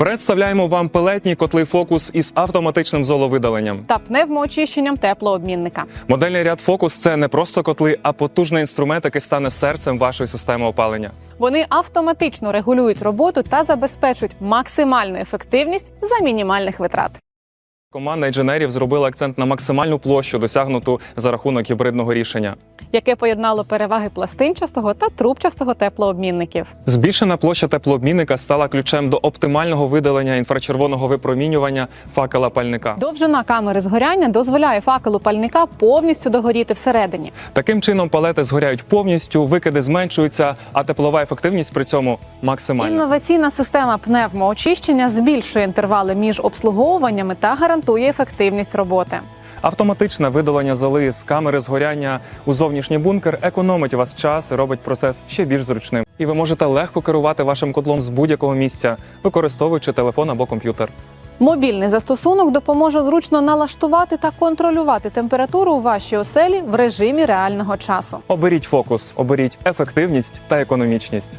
Представляємо вам пелетні котли фокус із автоматичним золовидаленням. та пневмоочищенням теплообмінника. Модельний ряд фокус це не просто котли, а потужний інструмент, який стане серцем вашої системи опалення. Вони автоматично регулюють роботу та забезпечують максимальну ефективність за мінімальних витрат. Команда інженерів зробила акцент на максимальну площу, досягнуту за рахунок гібридного рішення. Яке поєднало переваги пластинчастого та трубчастого теплообмінників. Збільшена площа теплообмінника стала ключем до оптимального видалення інфрачервоного випромінювання факела пальника. Довжина камери згоряння дозволяє факелу пальника повністю догоріти всередині. Таким чином палети згоряють повністю, викиди зменшуються, а теплова ефективність при цьому максимальна. Інноваційна система пневмоочищення збільшує інтервали між обслуговуваннями та гарантує ефективність роботи. Автоматичне видалення золи з камери згоряння у зовнішній бункер економить у вас час і робить процес ще більш зручним. І ви можете легко керувати вашим котлом з будь-якого місця, використовуючи телефон або комп'ютер. Мобільний застосунок допоможе зручно налаштувати та контролювати температуру у вашій оселі в режимі реального часу. Оберіть фокус, оберіть ефективність та економічність.